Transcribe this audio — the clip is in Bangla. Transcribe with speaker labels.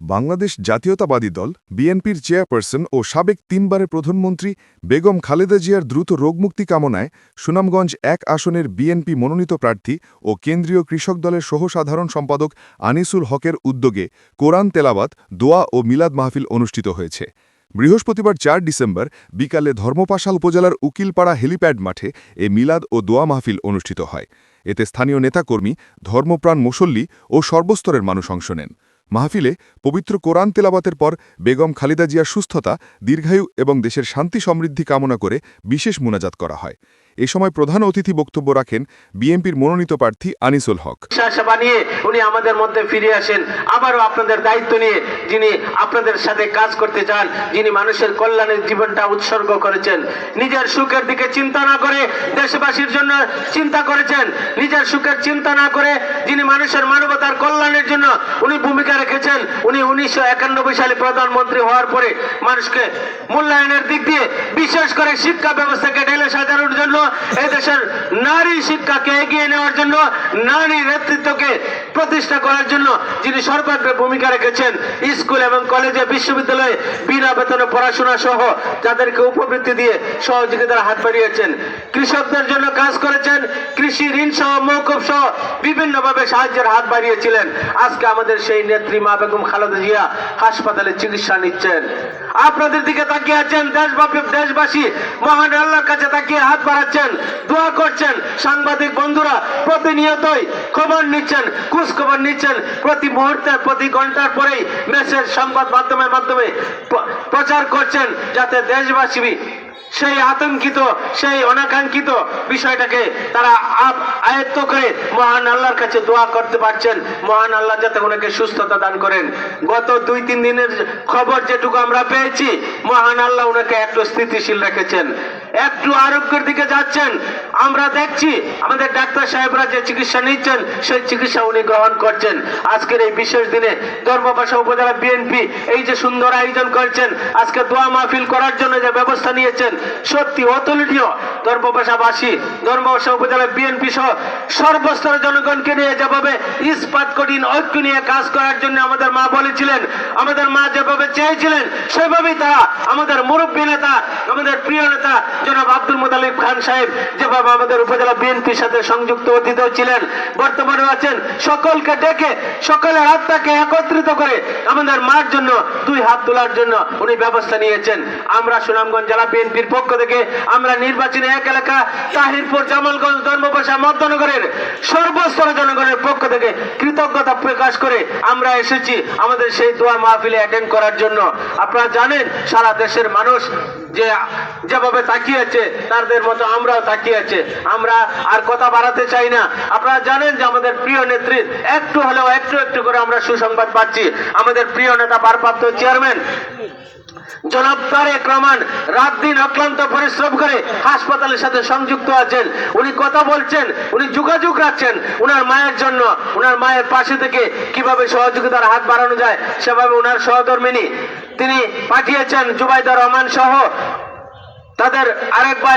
Speaker 1: বাংলাদেশ জাতীয়তাবাদী দল, বিএনপির চেয়ারপারসন ও সাবেক তিনবারের প্রধানমন্ত্রী বেগম খালেদা জিয়ার দ্রুত রোগমুক্তি কামনায় সুনামগঞ্জ এক আসনের বিএনপি মনোনীত প্রার্থী ও কেন্দ্রীয় কৃষক দলের সহসাধারণ সম্পাদক আনিসুল হকের উদ্যোগে কোরআন তেলাওয়াত, দোয়া ও মিলাদ মাহফিল অনুষ্ঠিত হয়েছে। বৃহস্পতিবার চার ডিসেম্বর বিকালে ধর্মপাশাল উপজেলার উকিলপাড়া হেলিপ্যাড মাঠে এ মিলাদ ও দোয়া মাহফিল অনুষ্ঠিত হয়। এতে স্থানীয় নেতাকর্মী, ধর্মপ্রাণ মুসল্লি ও সর্বস্তরের মানুষ অংশ নেন। মাহফিলে পবিত্র কোরআন তেলাবাতের পর বেগম খালিদা জিয়ার সুস্থতা, দীর্ঘায়ু এবং দেশের শান্তি সমৃদ্ধি কামনা করে বিশেষ মুনাজাত করা হয়। এ সময় প্রধান অতিথি বক্তব্য রাখেন বিএনপির মনোনীত প্রার্থী আনিসুল হক।
Speaker 2: উনি আমাদের মধ্যে ফিরে আসেন। আবারও আপনাদের দায়িত্ব নিয়ে যিনি আপনাদের সাথে কাজ করতে চান, যিনি মানুষের কল্যাণের জীবনটা উৎসর্গ করেছেন, নিজের সুখের দিকে চিন্তা না করে দেশবাসীর জন্য চিন্তা করেছেন, নিজের সুখের চিন্তা না করে যিনি মানুষের মানবতার কল্যাণের জন্য উনি ভূমিকা রেখেছেন, উনি উনিশশো একানব্বই সালে প্রধানমন্ত্রী হওয়ার পরে মানুষকে মূল্যায়নের দিক দিয়ে বিশেষ করে শিক্ষা ব্যবস্থাকে ঢেলে সাজানোর জন্য এদেশের নারী শিক্ষাকে এগিয়ে নেওয়ার জন্য, নারী নেতৃত্বকে প্রতিষ্ঠা করার জন্য যিনি সর্বাগ্রে ভূমিকা রেখেছেন, স্কুল এবং কলেজে, বিশ্ববিদ্যালয়ে বিনা বেতনে পড়াশোনা সহ তাদেরকে উপবৃত্তি দিয়ে সহযোগিতার হাত বাড়িয়েছেন। কৃষকদের জন্য কাজ করেছেন, কৃষি ঋণ সহ, মৌকুব সহ বিভিন্নভাবে সাহায্যের হাত বাড়িয়েছিলেন। আজকে আমাদের সেই নেত্রী মা বেগম খালেদা জিয়া হাসপাতালে চিকিৎসা নিচ্ছেন। আপনাদের দিকে তাকিয়ে আছেন দেশব্যাপী দেশবাসী। মহান আল্লাহর কাছে তাকিয়ে হাত বাড়াচ্ছেন, দোয়া করছেন। সাংবাদিক বন্ধুরা, প্রতিনিয়তই খবর নিচ্ছেন কুচ খবর নিচ্ছেন। প্রতি মুহূর্তে, প্রতি ঘণ্টার পরেই মেসেজ সংবাদ মাধ্যমের মাধ্যমে প্রচার করছেন, যাতে দেশবাসী সেই আতঙ্কিত, সেই অনাকাঙ্ক্ষিত বিষয়টাকে তারা আয়ত্ত করে মহান আল্লাহর কাছে দোয়া করতে পারছেন। মহান আল্লাহ যাতে ওনাকে সুস্থতা দান করেন। গত দুই, তিন দিনের খবর যেটুকু আমরা পেয়েছি, মহান আল্লাহ ওনাকে একটু স্থিতিশীল রেখেছেন। একটু আরোগ্যের দিকে যাচ্ছেন। আমরা দেখছি আমাদের ডাক্তার সাহেবরা যে চিকিৎসা নিচ্ছেন, সেই চিকিৎসা উনি গ্রহণ করছেন। আজকের এই বিশেষ দিনে ধর্মপাশা উপজেলা বিএনপি এই যে সুন্দর আয়োজন করছেন, আজকে দোয়া মাহফিল করার জন্য যে ব্যবস্থা নিয়েছেন, সত্যি অতুলনীয়। ধর্মপাশাবাসী ধর্মপাশা উপজেলা বিএনপি সহ সর্বস্তরের জনগণকে নিয়ে যেভাবে ইস্পাত কঠিন ঐক্য নিয়ে কাজ করার জন্য আমাদের মা বলেছিলেন, আমাদের মা যেভাবে চেয়েছিলেন, সেভাবেই তারা আমাদের মুরব্বী নেতা, আমাদের প্রিয় নেতা জনাব আব্দুল মুতালিব খান সাহেব, যেভাবে আমাদের উপজেলা বিএনপির সাথে সংযুক্ত অতীত ছিলেন বর্তমানে আছেন, সকলকে ডেকে, সকলের আত্মাকে একত্রিত করে আমাদের মার জন্য, দুই হাত তোলার জন্য উনি ব্যবস্থা নিয়েছেন। আমরা সুনামগঞ্জ জেলা বিএনপির পক্ষ থেকে আমরা নির্বাচনী এক এলাকা, তাহিরপুর জামালগঞ্জ ধর্মপাশা মধ্যনগরের সর্বস্তর জনগণের পক্ষ থেকে কৃতজ্ঞতা প্রকাশ করে আমরা এসেছি আমাদের সেই দোয়া মাহফিলে অ্যাটেন্ড করার জন্য। আপনারা জানেন, সারা দেশের মানুষ যে যেভাবে তাকিয়ে আছে তাদের মতো আমরাও তাকিয়ে আছে আমরা আর কথা বাড়াতে চাই না। আপনারা জানেন যে আমাদের প্রিয় নেত্রীর একটু হলেও একটু একটু করে আমরা সুসংবাদ পাচ্ছি। আমাদের প্রিয় নেতা ভারপ্রাপ্ত চেয়ারম্যান জনাব তারেক রহমান রাত দিন অক্লান্ত পরিশ্রম করে হাসপাতালের সাথে সংযুক্ত আছেন। উনি কথা বলছেন, উনি যোগাযোগ রাখছেন উনার মায়ের জন্য। উনার মায়ের পাশে থেকে কীভাবে সহযোগিতার হাত বাড়ানো যায়, সেভাবে উনার সহধর্মিনী তিনি পাঠিয়েছেন জুবাইদা রহমান সহ। তাদের আরেক ভাই